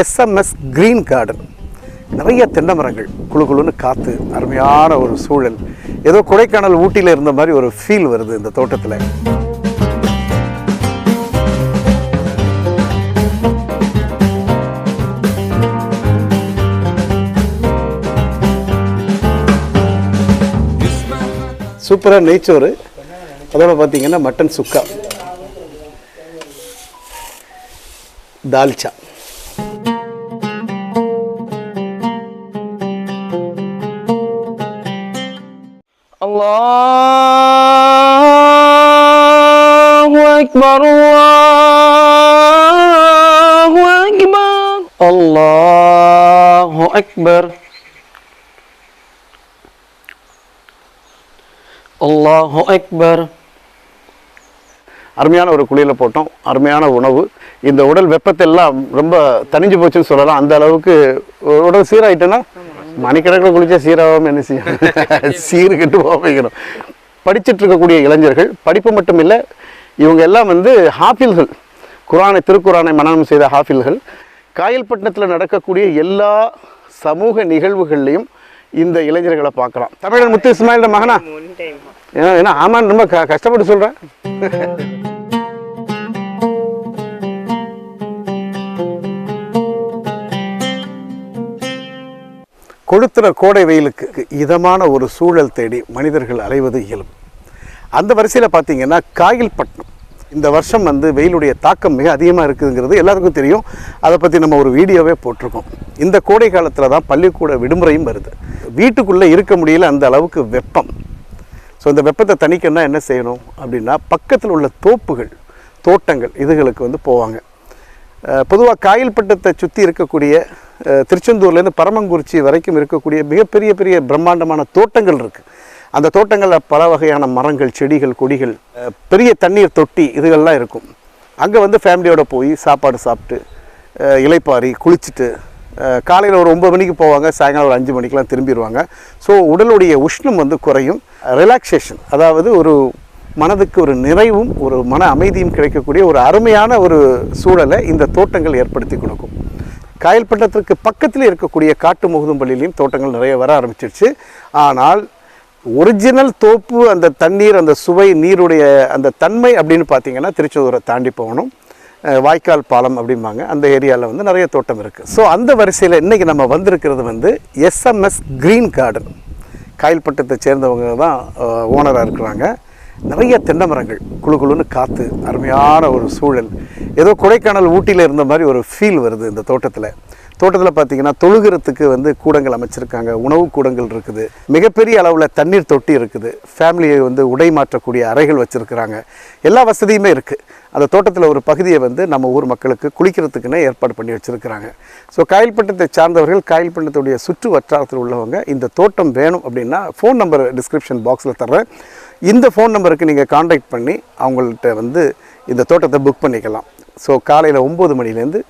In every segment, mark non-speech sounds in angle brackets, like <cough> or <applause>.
SMS green garden நிறைய தென்னை மரங்கள் குளு குளுன்னு காற்று அருமையான ஒரு சூழல். ஏதோ கொடைக்கானல் ஊட்டியில் இருந்த மாதிரி ஒரு ஃபீல் வருது இந்த தோட்டத்தில். சூப்பராக நெய்ச்சோறு அதோட பார்த்தீங்கன்னா மட்டன் சுக்கா. தால்ச்சா. الله أكبر الله أكبر الله أكبر الله أكبر அருமையான ஒரு குளியல போட்டோம் அருமையான உணவு இந்த உடல் வெப்பத்தை எல்லாம் ரொம்ப தணிஞ்சு போச்சுன்னு சொல்லலாம் அந்த அளவுக்கு உடல் சீராயிட்டுன்னா மணிக்கணக்கில் குளிச்சா சீராகாம என்ன செய்யும் <laughs> சீரு கெட்டு போகணும் படிச்சுட்டு இருக்கக்கூடிய இளைஞர்கள் படிப்பு மட்டும் இல்லை இவங்க எல்லாம் வந்து ஹாஃபில்கள். குரானை திருக்குரானை மனனம் செய்த ஹாஃபில்கள். காயல்பட்டினத்தில் நடக்கக்கூடிய எல்லா சமூக நிகழ்வுகள்லையும் இந்த இளைஞர்களை பார்க்கலாம். தமிழன் முத்து இஸ்மாயிலோட மகனா? ஏன்னா ஏன்னா ஆமான்னு ரொம்ப க கஷ்டப்பட்டு சொல்கிறேன் <laughs> கொளுத்துற கோடை வெயிலுக்கு இதமான ஒரு சூழல் தேடி மனிதர்கள் அலைவது இயல்பு அந்த வரிசையில் பார்த்தீங்கன்னா காயில்பட்டினம். இந்த வருஷம் வந்து வெயிலுடைய தாக்கம் மிக அதிகமாக இருக்குதுங்கிறது எல்லாருக்கும் தெரியும். அதை பற்றி நம்ம ஒரு வீடியோவே போட்டிருக்கோம். இந்த கோடை காலத்தில் தான் பள்ளிக்கூட விடுமுறையும் வருது. வீட்டுக்குள்ளே இருக்க முடியல அந்த அளவுக்கு வெப்பம். ஸோ இந்த வெப்பத்தை தணிக்கணும்னா என்ன செய்யணும் அப்படின்னா பக்கத்தில் உள்ள தோப்புகள் தோட்டங்கள் இதுகளுக்கு வந்து போவாங்க. பொதுவாக காயில்பட்டத்தை சுற்றி இருக்கக்கூடிய திருச்செந்தூர்லேருந்து பரமங்குறிச்சி வரைக்கும் இருக்கக்கூடிய மிகப்பெரிய பெரிய பிரம்மாண்டமான தோட்டங்கள் இருக்குது அந்த தோட்டங்களில் பல வகையான மரங்கள் செடிகள் கொடிகள் பெரிய தண்ணீர் தொட்டி இதுகள்லாம் இருக்கும். அங்கே வந்து ஃபேமிலியோடு போய் சாப்பாடு சாப்பிட்டு இலைப்பாரி குளிச்சுட்டு காலையில் ஒரு ஒம்பது மணிக்கு போவாங்க சாயங்காலம் ஒரு அஞ்சு மணிக்கெலாம் திரும்பிடுவாங்க. ஸோ உடலுடைய உஷ்ணம் வந்து குறையும். ரிலாக்ஸேஷன் அதாவது ஒரு மனதுக்கு ஒரு நிறைவும் ஒரு மன அமைதியும் கிடைக்கக்கூடிய ஒரு அருமையான ஒரு சூழலை இந்த தோட்டங்கள் ஏற்படுத்தி கொடுக்கும். காயல்பட்டத்திற்கு பக்கத்தில் இருக்கக்கூடிய காட்டு முகுதும்பள்ளியிலையும் தோட்டங்கள் நிறைய வர ஆரம்பிச்சிருச்சு. ஆனால் ஒரிஜினல் தோப்பு அந்த தண்ணீர் அந்த சுவை நீருடைய அந்த தன்மை அப்படின்னு பார்த்தீங்கன்னா திருச்செந்தூரை தாண்டி போகணும். வாய்க்கால் பாலம் அப்படிம்பாங்க. அந்த ஏரியாவில் வந்து நிறைய தோட்டம் இருக்குது ஸோ அந்த வரிசையில் இன்றைக்கி நம்ம வந்திருக்கிறது வந்து எஸ்எம்எஸ் கிரீன் கார்டன் காயல்பட்டத்தை சேர்ந்தவங்க தான் ஓனராக இருக்கிறாங்க. நிறைய தென்னை மரங்கள் குளு குளுன்னு காற்று அருமையான ஒரு சூழல். ஏதோ கொடைக்கானல் ஊட்டியில் இருந்த மாதிரி ஒரு ஃபீல் வருது இந்த தோட்டத்தில். தோட்டத்தில் பார்த்தீங்கன்னா தொழுகிறதுக்கு வந்து கூடங்கள் அமைச்சிருக்காங்க. உணவு கூடங்கள் இருக்குது. மிகப்பெரிய அளவில் தண்ணீர் தொட்டி இருக்குது. ஃபேமிலியை வந்து உடை மாற்றக்கூடிய அறைகள் வச்சுருக்கிறாங்க. எல்லா வசதியுமே இருக்குது அந்த தோட்டத்தில் ஒரு பகுதியை வந்து நம்ம ஊர் மக்களுக்கு குளிக்கிறதுக்குன்னே ஏற்பாடு பண்ணி வச்சுருக்கிறாங்க. ஸோ காயல்பட்டத்தை சார்ந்தவர்கள் காயல்பட்டத்துடைய சுற்று வட்டாரத்தில் உள்ளவங்க இந்த தோட்டம் வேணும் அப்படின்னா ஃபோன் நம்பர் டிஸ்கிரிப்ஷன் பாக்ஸில் தர்றேன். இந்த ஃபோன் நம்பருக்கு நீங்கள் காண்டாக்ட் பண்ணி அவங்கள்ட்ட வந்து இந்த தோட்டத்தை புக் பண்ணிக்கலாம். ஸோ காலையில் ஒம்பது மணிலேருந்து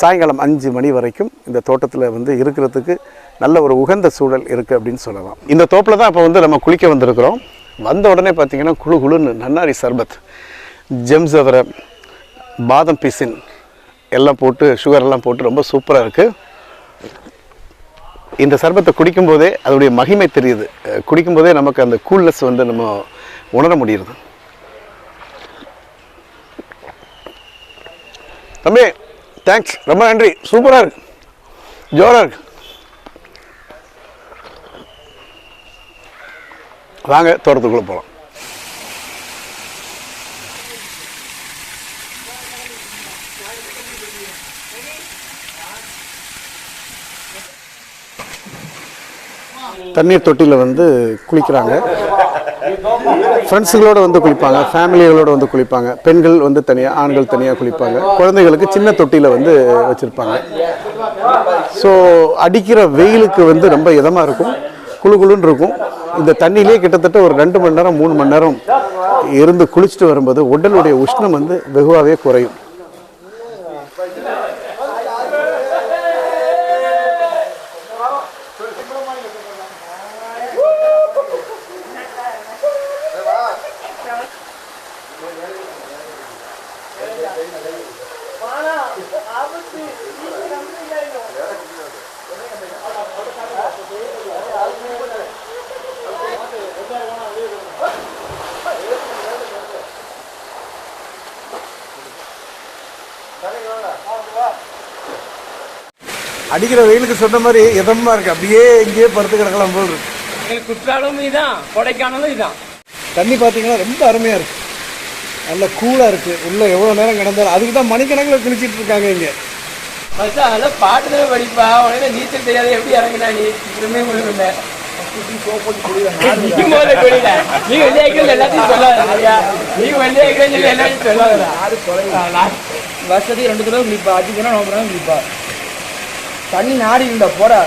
சாயங்காலம் அஞ்சு மணி வரைக்கும் இந்த தோட்டத்தில் வந்து இருக்கிறதுக்கு நல்ல ஒரு உகந்த சூழல் இருக்குது அப்படின்னு சொல்லலாம். இந்த தோப்பில் தான் இப்போ வந்து நம்ம குளிக்க வந்திருக்கிறோம். வந்த உடனே பார்த்தீங்கன்னா குழு குழுன்னு நன்னாரி சர்பத் ஜெம்சவரை பாதம் பிசின் எல்லாம் போட்டு சுகர் எல்லாம் போட்டு ரொம்ப சூப்பராக இருக்குது இந்த சர்பத்தை குடிக்கும்போதே அதோடைய மகிமை தெரியுது. குடிக்கும்போதே நமக்கு அந்த கூல்னஸ் வந்து நம்ம உணர முடியுது. தம்பி தேங்க்ஸ் ரொம்ப நன்றி. சூப்பராக இருக்கு. ஜோராக இருக்கு. வாங்க தோட்டத்துக்குள்ளே போகலாம் தண்ணீர் தொட்டியில் வந்து குளிக்கிறாங்க. ஃப்ரெண்ட்ஸுங்களோடு வந்து குளிப்பாங்க ஃபேமிலிகளோடு வந்து குளிப்பாங்க. பெண்கள் வந்து தனியாக ஆண்கள் தனியாக குளிப்பாங்க. குழந்தைகளுக்கு சின்ன தொட்டியில் வந்து வச்சுருப்பாங்க. ஸோ அடிக்கிற வெயிலுக்கு வந்து ரொம்ப இதமாக இருக்கும். குளு குளுன்னு இருக்கும். இந்த தண்ணியிலே கிட்டத்தட்ட ஒரு ரெண்டு மணி நேரம் மூணு மணி நேரம் இருந்து குளிச்சுட்டு வரும்போது உடலுடைய உஷ்ணம் வந்து வெகுவாகவே குறையும். அடிக்கிற வெயிலுக்கு சொன்ன மாதிரி இதமா இருக்கு. அப்படியே இங்கேயே படுத்து கிடக்கலாம் போல் இருக்கு. குற்றாலமும் இதான் கொடைக்கானலும் இதான். தண்ணி பார்த்தீங்கன்னா ரொம்ப அருமையாக இருக்குது நல்ல கூலாக இருக்கு. உள்ள எவ்வளோ நேரம் கிடந்தாலும் அதுக்கு தான் மணிக்கணக்கில் குளிச்சிட்டு இருக்காங்க இங்கே. ஃபர்ஸ்ட் அதெல்லாம் பாட்டு தான் படிப்பா? உடனே நீச்சல் தெரியாது எப்படி இறங்கினா நீ? திரும்பி முழுகுல நீ வெள்ளையாக்கள் எல்லாத்தையும் சொல்லாத? நீ வெள்ளையாக்கள் சொல்லி எல்லாத்தையும் சொல்லாதடா. வருஷத்துக்கு ரெண்டு தடவை குளிப்பா. அடிக்கணும் நோம்புறாங்க குளிப்பா. தண்ணி நாடி இருந்தா போடா.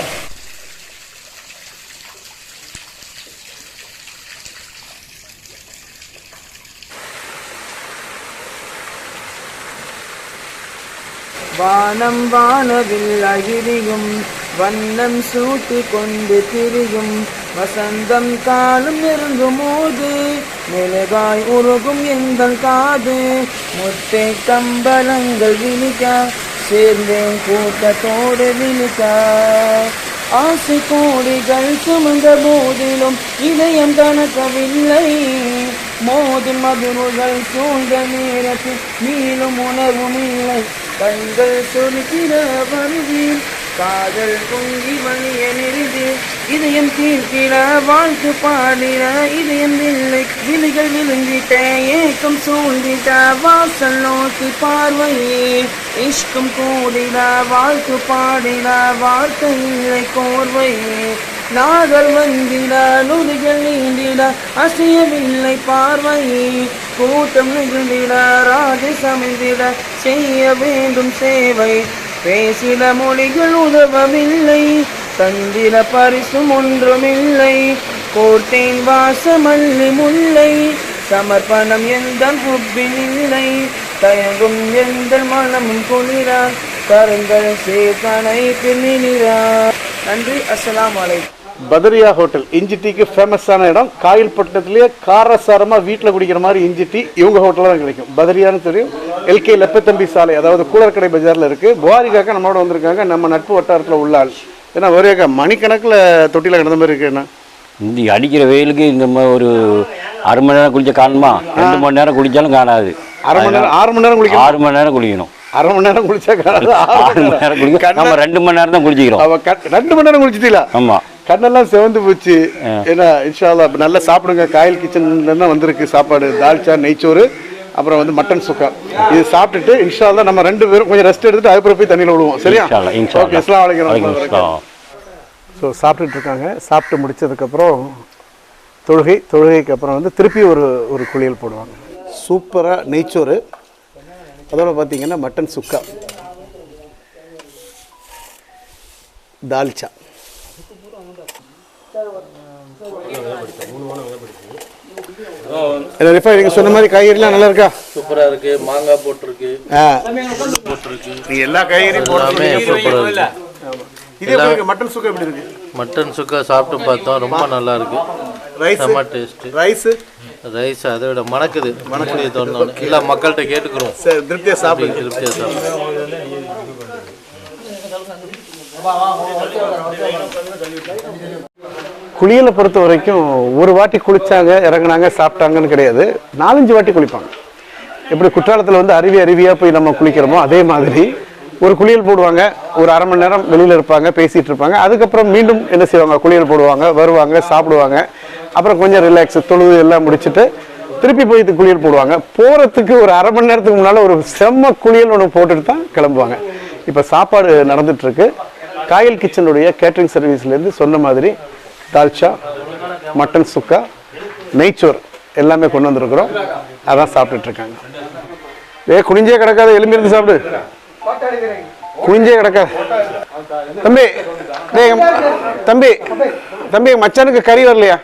வானம் வானவில் அகிரியும் வண்ணம் சூட்டி கொண்டு திரியும். வசந்தம் காலம் நெருங்கும் போது மெழுகாய் உருகும் எங்கள் காது. முட்டை கம்பளங்கள் விழிக்க சேர்ந்தேன் கூட்டத்தோடு விழிக்க. ஆசை கோடிகள் சுமந்த போதிலும் இதயம் தனக்கவில்லை. மோதும் மதுருகள் சூழ்ந்த நேரத்தில் மீளும் உணர்வும் இல்லை. கண்கள் சொலுக்கிற வருவீர் காதல் பொங்கி மணிய நெறிந்து இதயம் தீர்க்கிற வாழ்த்து பாடிற இதயம் இல்லை விழிகள் விழுங்கிட்ட ஏக்கம் சூழ்ந்திட்ட வாசல் நோக்கி பார்வையே இஷ்கம் கூடிட வாழ்த்து பாடிட வார்த்தை இல்லை கோர்வையே. நாகர் வந்திட நொதிகள் நீந்திட அசையவில்லை பார்வையே. கூட்டம் நிகழ்ந்திட ராஜை சமைந்திட செய்ய வேண்டும் சேவை. பேசிட மொழிகள் உதவவில்லை தந்திர பரிசும் ஒன்றுமில்லை. கோர்த்தேன் வாசமல்லி முல்லை சமர்ப்பணம் எந்த ஹுப்பில் இல்லை. தயங்கும் எந்த மனமும் குளிரா கருங்கள் சேத்தனை பின்னிரா நன்றி அஸ்லாம் அலைக்கும். பதரியா ஹோட்டல். இஞ்சி டீக்கு ஃபேமஸான இடம். காயல்பட்டினத்துலேயே காரசாரமாக வீட்டில் குடிக்கிற மாதிரி இஞ்சி டீ இவங்க ஹோட்டலில் தான் கிடைக்கும். பதரியான்னு தெரியும். எல்கே லெப்பத்தம்பி சாலை அதாவது கூலர்கடை பஜாரில் இருக்குது புகாரிக்காக்க நம்மளோட வந்திருக்காங்க. நம்ம நட்பு வட்டாரத்தில் உள்ள ஆள். ஏன்னா ஒரேக்கா மணிக்கணக்கில் தொட்டியில் கிடந்த மாதிரி இருக்கு என்ன? இந்த அடிக்கிற வெயிலுக்கு இந்த மாதிரி ஒரு அரை மணி நேரம் குளிச்ச காணுமா? ரெண்டு மணி நேரம் குளிச்சாலும் காணாது. அரை மணி நேரம் ஆறு மணி நேரம் குளிக்கணும் ஆறு மணி நேரம் குளிக்கணும். அரை மணி நேரம் குளிச்சா காணாது. ஆறு மணி நேரம் குளிக்க நம்ம ரெண்டு மணி நேரம் தான் குளிச்சிக்கிறோம். ரெண்டு மணி நேரம் குளிச்சிட்டீங்களா? ஆமா. கண்ணெல்லாம் சிவந்து போச்சு. ஏன்னா இன்ஷால்லா நல்லா சாப்பிடுங்க. காயல் கிச்சன்ல தான் வந்திருக்கு சாப்பாடு. தால்ச்சா நெய்ச்சோறு அப்புறம் வந்து மட்டன் சுக்கா. இது சாப்பிட்டுட்டு இன்ஷால்லா நம்ம ரெண்டு பேரும் கொஞ்சம் ரெஸ்ட் எடுத்துட்டு அதுக்கப்புறம் போய் தண்ணியில் விடுவோம் சரியா? இன்ஷா அல்லாஹ், இன்ஷா ஓகே வலைக்கம் அஸ்ஸலாம். ஸோ சாப்பிட்டுட்டு இருக்காங்க. சாப்பிட்டு முடிச்சதுக்கப்புறம் தொழுகை தொழுகைக்கு அப்புறம் வந்து திருப்பி ஒரு ஒரு குளியல் போடுவாங்க. சூப்பராக நெய்ச்சோறு. அதோட பார்த்தீங்கன்னா மட்டன் சுக்கா. தால்ச்சா. என்ன ரிஃபா நீங்க சொன்ன மாதிரி காய்கறிலாம் நல்லா இருக்கா? சூப்பரா இருக்கு. மாங்காய் போட்டிருக்கு. போட்டிருக்கு நீ எல்லா காய்கறியும் எல்லாமே சூப்பரா இருக்கு. மட்டன் சுக்கா எப்படி இருக்கு? மட்டன் சுக்கா சாப்பிட்டு பார்த்தோம் ரொம்ப நல்லா இருக்கு. ரைஸ்? செம்ம டேஸ்ட் ரைஸ்? ரைஸ் அதை விட மணக்குது. மணக்குது. தோணும் இல்ல மக்கள்கிட்ட கேட்டுக்கிறோம். சரி திருப்தியா சாப்பிடுங்க திருப்தியா சாப்பிடுவோம் குளியலை பொறுத்த வரைக்கும் ஒரு வாட்டி குளிச்சாங்க இறங்குனாங்க சாப்பிட்டாங்கன்னு கிடையாது. நாலஞ்சு வாட்டி குளிப்பாங்க. எப்படி குற்றாலத்தில் வந்து அருவி அருவியாக போய் நம்ம குளிக்கிறோமோ அதே மாதிரி ஒரு குளியல் போடுவாங்க ஒரு அரை மணி நேரம் வெளியில் இருப்பாங்க பேசிகிட்டு இருப்பாங்க. அதுக்கப்புறம் மீண்டும் என்ன செய்வாங்க? குளியல் போடுவாங்க வருவாங்க சாப்பிடுவாங்க. அப்புறம் கொஞ்சம் ரிலாக்ஸ் தொழுது எல்லாம் முடிச்சுட்டு திருப்பி போய் இது குளியல் போடுவாங்க. போகிறதுக்கு ஒரு அரை மணி நேரத்துக்கு முன்னால் ஒரு செம்ம குளியல் ஒன்று போட்டுட்டு தான் கிளம்புவாங்க. இப்போ சாப்பாடு நடந்துகிட்ருக்கு காயல் கிச்சனுடைய கேட்ரிங் சர்வீஸ்லேருந்து சொன்ன மாதிரி தால்ச்சா மட்டன் சுக்கா நெய்ச்சோறு எல்லாமே கொண்டு வந்திருக்கிறோம். அதான் சாப்பிட்டுட்டு இருக்காங்க ஏ குனிஞ்சே கிடக்காத எலும்பி இருந்து சாப்பிடு. குனிஞ்சே கிடக்காத. தம்பி தம்பி தம்பி மச்சானுக்கு கறி வரலையா?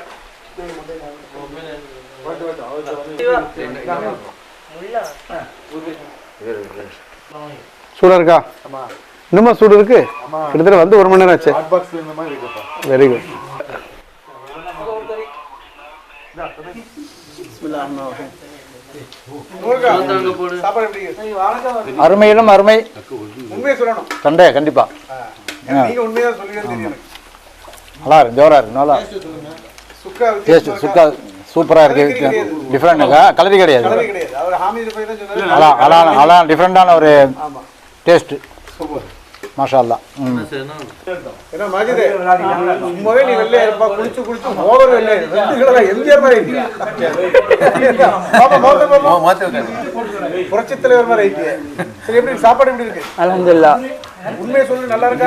சூடா இருக்கா? இன்னுமா சூடு இருக்கு? கிட்டத்தட்ட வந்து ஒரு மணி நேரம் ஆச்சு. வெரி குட் அருமையிலும் அருமை. உண்மையை சொல்லணும். சண்டே கண்டிப்பா. நல்லா இருக்கு ஜோரா இருக்கு நல்லா. சுக்கா டேஸ்ட் சுக்கா சூப்பரா இருக்கு. டிஃப்ரெண்ட் கலரி கிடையாது. அதான் அதான் டிஃப்ரெண்டான ஒரு டேஸ்ட் மாஷா அல்லா ம். ஏன்னா மாஜிதே? சும்மாவே நீ வெள்ளையா இருப்பா குளிச்சு குளிச்சு ஓவர் வெந்துகளா எம்ஜிஆர் மாதிரி புரட்சி தலைவர் மாதிரி சரி எப்படி சாப்பாடு எப்படி இருக்கு? அலமதுல்லா உண்மையை சொல்லு நல்லா இருக்கா?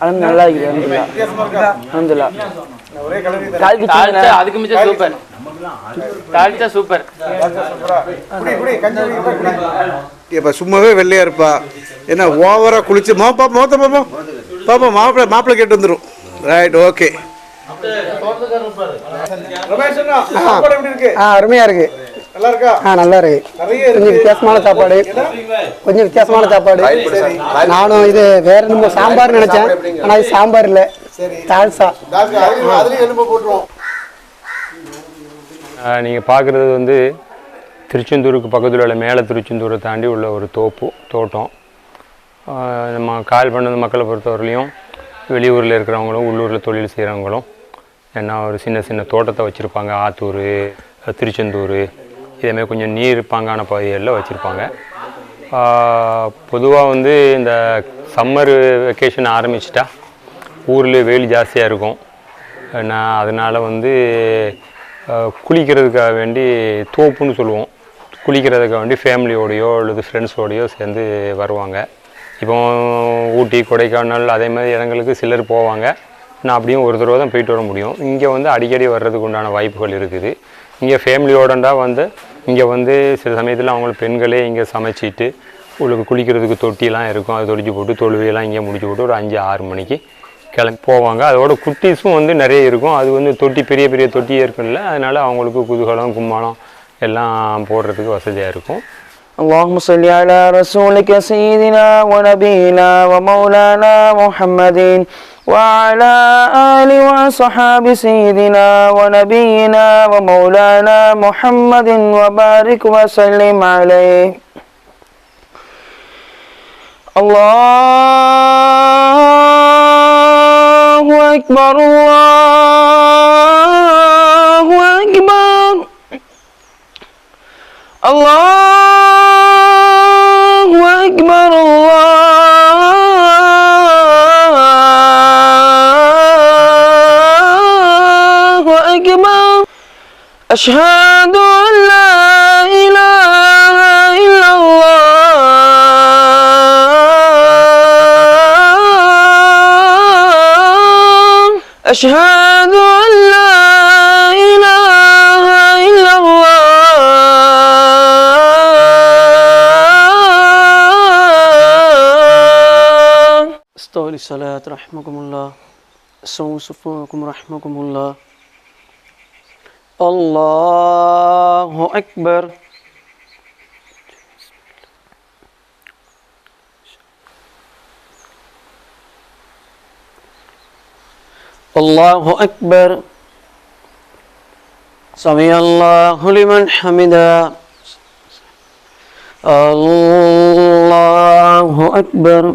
அலமது நல்லா இருக்கா. அலமதுல்லா நான் ஒரே கலரி அதுக்கு மிச்சம் சூப்பர். தாழ்த்தா சூப்பர். குடி குடி கஞ்சி இப்ப சும்மாவே வெள்ளையா இருப்பா. என்ன ஓவரா குளிச்சு மா பாப்பா மௌத்த பாப்பா பாப்பா மாப்பிள்ளை மாப்பிள்ளை கேட்டு வந்துரும். ரைட் ஓகே எப்படி இருக்கு? ஆ நல்லா இருக்கா? கொஞ்சம் இருக்கு. வித்தியாசமான சாப்பாடு. கொஞ்சம் வித்தியாசமான சாப்பாடு. நானும் இது வேற என்னமோ சாம்பார் நினைச்சேன். ஆனா இது சாம்பார் இல்ல. தால்சா. நீங்கள் பார்க்குறது வந்து திருச்செந்தூருக்கு பக்கத்தில் உள்ள மேலே திருச்செந்தூரை தாண்டி உள்ள ஒரு தோப்பு தோட்டம். நம்ம கால் பண்ணது மக்களை பொறுத்தவரையிலையும் வெளியூரில் இருக்கிறவங்களும் உள்ளூரில் தொழில் செய்கிறவங்களும் ஏன்னா ஒரு சின்ன சின்ன தோட்டத்தை வச்சுருப்பாங்க. ஆத்தூர் திருச்செந்தூர் இதேமாதிரி கொஞ்சம் நீர் பாங்கான பகுதிகளில் வச்சுருப்பாங்க. பொதுவாக வந்து இந்த சம்மர் வெக்கேஷன் ஆரம்பிச்சிட்டா ஊரில் வெயில் ஜாஸ்தியாக இருக்கும். நான் அதனால் வந்து குளிக்கிறதுக்காக வேண்டி தோப்புன்னு சொல்லுவோம். குளிக்கிறதுக்கு வேண்டி ஃபேமிலியோடையோ அல்லது ஃப்ரெண்ட்ஸோடையோ சேர்ந்து வருவாங்க. இப்போ ஊட்டி கொடைக்கானல் அதே மாதிரி இடங்களுக்கு சிலர் போவாங்க. நான் அப்படியும் ஒரு தடவை தான் போயிட்டு வர முடியும். இங்கே வந்து அடிக்கடி வர்றதுக்கு உண்டான வாய்ப்புகள் இருக்குது. இங்கே ஃபேமிலியோடண்டா வந்து இங்கே வந்து சில சமயத்தில் அவங்களுக்கு பெண்களே இங்கே சமைச்சிட்டு உங்களுக்கு குளிக்கிறதுக்கு தொட்டிலாம் இருக்கும். அது தொளிச்சு போட்டு தொழுவையெல்லாம் இங்கே முடிச்சு போட்டு ஒரு அஞ்சு ஆறு மணிக்கு கிளம்பி போவாங்க. அதோட குட்டீஸும் வந்து நிறைய இருக்கும். அது வந்து தொட்டி பெரிய பெரிய தொட்டியே இருக்குல்ல அதனால் அவங்களுக்கு குதூகலம் கும்மாளம் எல்லாம் போடுறதுக்கு வசதியாக இருக்கும் اللهم صل على رسولك سيدنا ونبينا ومولانا محمد وعلى آل وصحاب سيدنا ونبينا ومولانا محمد وبارك وسلم عليه الله أكبر الله أشهد أن لا إله إلا الله. أشهد أن لا إله إلا الله. استوى الصلاة رحمكم الله. سووا صفوكم رحمكم الله. الله أكبر الله أكبر سمع الله لمن حمده الله أكبر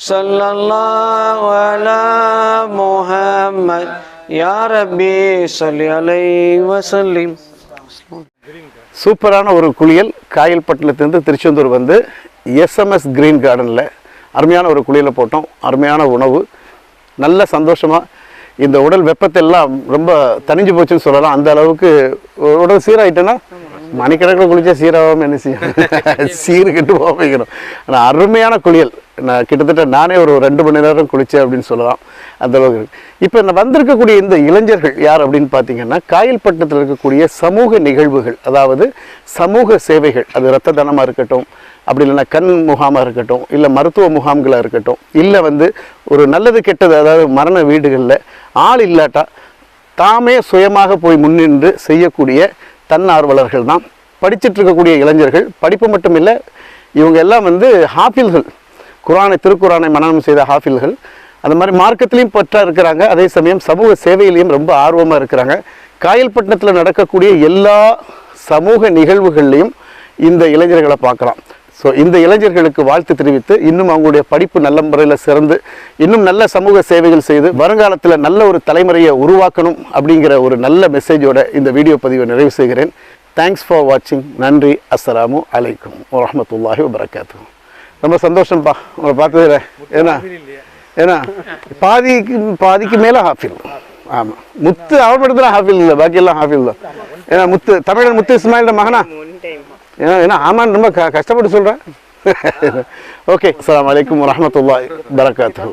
صلى الله على محمد يا ربي صل عليه وسلم சூப்பரான ஒரு குளியல் காயல்பட்டினத்துலேருந்து திருச்செந்தூர் வந்து எஸ்எம்எஸ் கிரீன் கார்டனில் அருமையான ஒரு குளியலை போட்டோம் அருமையான உணவு நல்ல சந்தோஷமாக இந்த உடல் வெப்பத்தெல்லாம் ரொம்ப தணிஞ்சு போச்சுன்னு சொல்லலாம் அந்த அளவுக்கு உடல் சீராயிட்டேன்னா மணிக்கணக்கில் குளிச்சா சீராகவும் என்ன செய்யும் சீரு கெட்டு போகணும் ஆனால் அருமையான குளியல். நான் கிட்டத்தட்ட நானே ஒரு ரெண்டு மணி நேரம் குளித்தேன் அப்படின்னு சொல்லலாம். அந்தளவுக்கு இருக்கு. இப்போ நான் வந்திருக்கக்கூடிய இந்த இளைஞர்கள் யார் அப்படின்னு பார்த்தீங்கன்னா காயல்பட்டினத்தில் இருக்கக்கூடிய சமூக நிகழ்வுகள் அதாவது சமூக சேவைகள் அது இரத்த தானமாக இருக்கட்டும் அப்படி இல்லைன்னா கண் முகாமாக இருக்கட்டும் இல்லை மருத்துவ முகாம்களாக இருக்கட்டும் இல்லை வந்து ஒரு நல்லது கெட்டது அதாவது மரண வீடுகளில் ஆள் இல்லாட்டா தாமே சுயமாக போய் முன்னின்று செய்யக்கூடிய தன்னார்வலர்கள் தான். படிச்சுட்டு இருக்கக்கூடிய இளைஞர்கள் படிப்பு மட்டும் இல்லை இவங்க எல்லாம் வந்து ஹாஃபில்கள். குரானை திருக்குரானை மனநம் செய்த ஹாஃபில்கள். அந்த மாதிரி மார்க்கத்திலையும் பற்றா இருக்கிறாங்க. அதே சமயம் சமூக சேவையிலையும் ரொம்ப ஆர்வமாக இருக்கிறாங்க. காயல்பட்டினத்தில் நடக்கக்கூடிய எல்லா சமூக நிகழ்வுகள்லையும் இந்த இளைஞர்களை பார்க்கலாம். ஸோ இந்த இளைஞர்களுக்கு வாழ்த்து தெரிவித்து இன்னும் அவங்களுடைய படிப்பு நல்ல முறையில் சிறந்து இன்னும் நல்ல சமூக சேவைகள் செய்து வருங்காலத்தில் நல்ல ஒரு தலைமுறையை உருவாக்கணும் அப்படிங்கிற ஒரு நல்ல மெசேஜோட இந்த வீடியோ பதிவை நிறைவு செய்கிறேன். தேங்க்ஸ் ஃபார் வாட்சிங் நன்றி. அஸ்ஸலாமு அலைக்கும். வரமத்துல்லாஹி வபரகாத்து ரொம்ப சந்தோஷம்ப்பா உங்களை பார்த்ததில்ல ஏன்னா ஏன்னா பாதிக்கு பாதிக்கு மேலே ஹாஃபில். ஆமாம் முத்து அவன் மட்டும் தான் ஹாஃபில் இல்லை. பாக்கியெல்லாம் ஹாஃபில் தான். ஏன்னா முத்து தமிழன் முத்து இஸ்மாயிலோட மகனா? ஏன்னா ஏன்னா ஆமான்னு ரொம்ப க கஷ்டப்பட்டு சொல்கிறேன் ஓகே <laughs> அஸ்ஸலாமு அலைக்கும் வரஹ்மத்துல்லாஹி வரகாத்து